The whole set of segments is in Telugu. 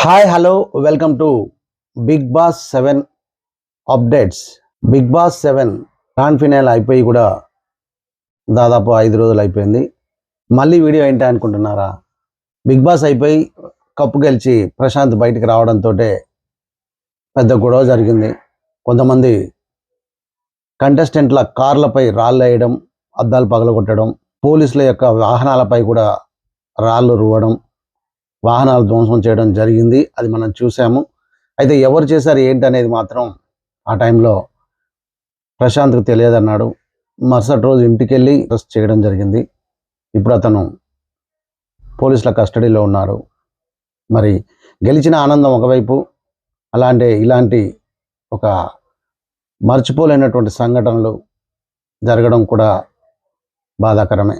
Hi hello welcome to Bigg Boss seven updates Bigg Boss seven grand finale అయిపోయి కూడా దాదాపు ఐదు రోజులు అయిపోయింది. మళ్ళీ వీడియో ఏంటి అనుకుంటున్నారా? బిగ్ బాస్ అయిపోయి కప్పు గెలిచి ప్రశాంత్ బయటికి రావడంతో పెద్ద గొడవ జరిగింది. కొంతమంది కంటెస్టెంట్ల కార్లపై రాళ్ళు వేయడం అద్దాలు పగలగొట్టడం పోలీసుల యొక్క వాహనాలపై కూడా రాళ్ళు రువ్వడం వాహనాలు ధ్వంసం చేయడం జరిగింది. అది మనం చూసాము. అయితే ఎవరు చేశారు ఏంటి అనేది మాత్రం ఆ టైంలో ప్రశాంత్కు తెలియదన్నాడు. మరుసటి రోజు ఇంటికి వెళ్ళి అరెస్ట్ చేయడం జరిగింది. ఇప్పుడు అతను పోలీసుల కస్టడీలో ఉన్నారు. మరి గెలిచిన ఆనందం ఒకవైపు అలాంటి ఇలాంటి ఒక మర్చిపోలేనటువంటి సంఘటనలు జరగడం కూడా బాధాకరమే.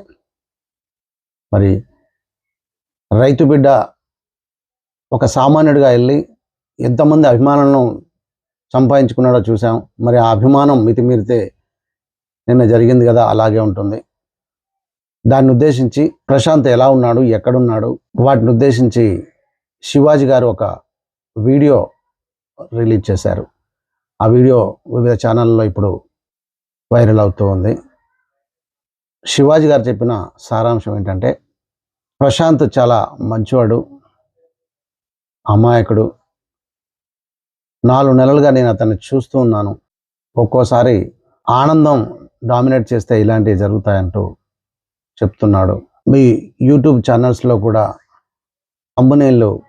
మరి రైతు బిడ్డ ఒక సామాన్యుడిగా వెళ్ళి ఎంతమంది అభిమానులను సంపాదించుకున్నాడో చూసాం మరి ఆ అభిమానం మితిమీరితే నిన్న జరిగింది కదా అలాగే ఉంటుంది. దాన్ని ఉద్దేశించి ప్రశాంత్ ఎలా ఉన్నాడు ఎక్కడున్నాడు వాటిని ఉద్దేశించి శివాజీ గారు ఒక వీడియో రిలీజ్ చేశారు. ఆ వీడియో వివిధ ఛానళ్ళలో ఇప్పుడు వైరల్ అవుతూ ఉంది. శివాజీ గారు చెప్పిన సారాంశం ఏంటంటే ప్రశాంత్ చాలా మంచివాడు అమాయకుడు. నాలుగు నెలలుగా నేను అతన్ని చూస్తూ ఉన్నాను. ఒక్కోసారి ఆనందం డామినేట్ చేస్తే ఇలాంటివి జరుగుతాయంటూ చెప్తున్నాడు. మీ యూట్యూబ్ ఛానల్స్లో కూడా తమ్మునేళ్ళు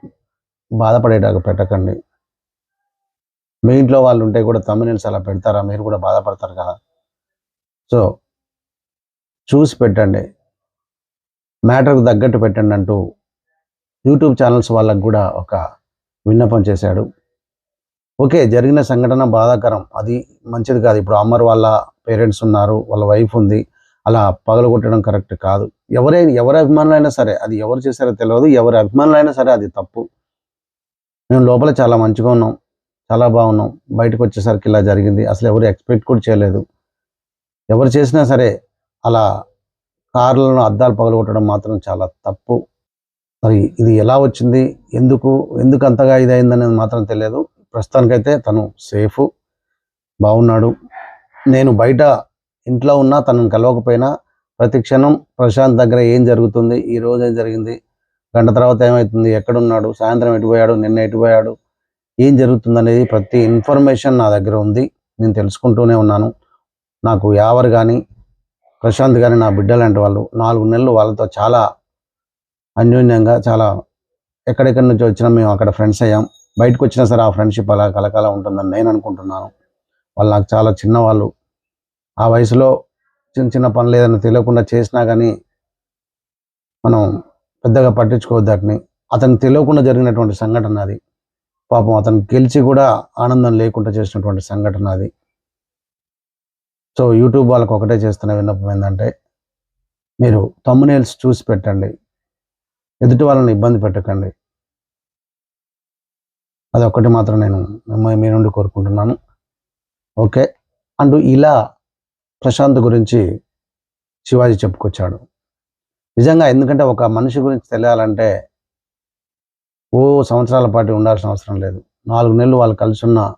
బాధపడేటాకు పెట్టకండి. మీ ఇంట్లో వాళ్ళు ఉంటే కూడా తమ్మునేల్స్ అలా పెడతారా? మీరు కూడా బాధపడతారు కదా. సో చూసి పెట్టండి. మ్యాటర్కు తగ్గట్టు పెట్టండి అంటూ యూట్యూబ్ ఛానల్స్ వాళ్ళకు కూడా ఒక విన్నపం చేశాడు. ఓకే జరిగిన సంఘటన బాధాకరం. అది మంచిది కాదు. ఇప్పుడు అమ్మర్ వాళ్ళ పేరెంట్స్ ఉన్నారు వాళ్ళ వైఫ్ ఉంది. అలా పగలగొట్టడం కరెక్ట్ కాదు. ఎవరైనా ఎవరి అభిమానులైనా సరే అది ఎవరు చేశారో తెలియదు ఎవరి అభిమానులైనా సరే అది తప్పు. మేము లోపల చాలా మంచిగా ఉన్నాం. చాలా బాగున్నాం. బయటకు వచ్చేసరికి ఇలా జరిగింది. అసలు ఎవరు ఎక్స్పెక్ట్ కూడా చేయలేదు. ఎవరు చేసినా సరే అలా కార్లను అద్దాలు పగలగొట్టడం మాత్రం చాలా తప్పు. మరి ఇది ఎలా వచ్చింది? ఎందుకు? ఎందుకు అంతగా ఇదైందనేది మాత్రం తెలియదు. ప్రస్తుతానికైతే తను సేఫ్ బాగున్నాడు. నేను బయట ఇంట్లో ఉన్నా తనను కలవకపోయినా ప్రతి క్షణం ప్రశాంత్ దగ్గర ఏం జరుగుతుంది? ఈ రోజు ఏం జరిగింది? గంట తర్వాత ఏమవుతుంది ఎక్కడున్నాడు? సాయంత్రం ఎటుపోయాడు నిన్న ఎటుపోయాడు ఏం జరుగుతుంది అనేది ప్రతి ఇన్ఫర్మేషన్ నా దగ్గర ఉంది. నేను తెలుసుకుంటూనే ఉన్నాను. నాకు ఎవరు కానీ ప్రశాంత్ గారి నా బిడ్డ లాంటి వాళ్ళు నాలుగు నెలలు వాళ్ళతో చాలా అన్యోన్యంగా చాలా ఎక్కడెక్కడి నుంచి వచ్చినా మేము అక్కడ ఫ్రెండ్స్ అయ్యాం. బయటకు వచ్చినా సరే ఆ ఫ్రెండ్షిప్ అలా కలకాల ఉంటుందని నేను అనుకుంటున్నాను. వాళ్ళు నాకు చాలా చిన్నవాళ్ళు. ఆ వయసులో చిన్న చిన్న పనులు ఏదైనా తెలియకుండా చేసినా కానీ మనం పెద్దగా పట్టించుకోవద్దు వాటిని. అతను తెలియకుండా జరిగినటువంటి సంఘటన అది. పాపం అతను గెలిచి కూడా ఆనందం లేకుండా చేసినటువంటి సంఘటన అది. సో యూట్యూబ్ వాళ్ళకి ఒకటే చేస్తున్న విన్నపం ఏంటంటే మీరు తమ్మునేల్స్ చూసి పెట్టండి. ఎదుటి వాళ్ళని ఇబ్బంది పెట్టకండి. అది ఒక్కటి మాత్రం నేను మీ నుండి కోరుకుంటున్నాను. ఓకే? అండ్ ఇలా ప్రశాంత్ గురించి శివాజీ చెప్పుకొచ్చాడు. నిజంగా ఎందుకంటే ఒక మనిషి గురించి తెలియాలంటే ఓ సంవత్సరాల పాటు ఉండాల్సిన అవసరం లేదు. నాలుగు నెలలు వాళ్ళు కలిసి ఉన్న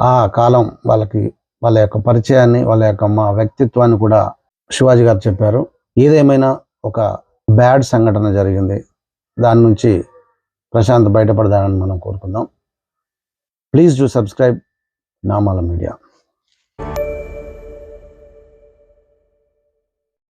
ఆ కాలం వాళ్ళకి వాళ్ళ యొక్క పరిచయాన్ని వాళ్ళ యొక్క మా వ్యక్తిత్వాన్ని కూడా శివాజీ గారు చెప్పారు. ఏదేమైనా ఒక బ్యాడ్ సంఘటన జరిగింది దాని నుంచి ప్రశాంత్ బయటపడదానని మనం కోరుకుందాం. Please do subscribe Namala media.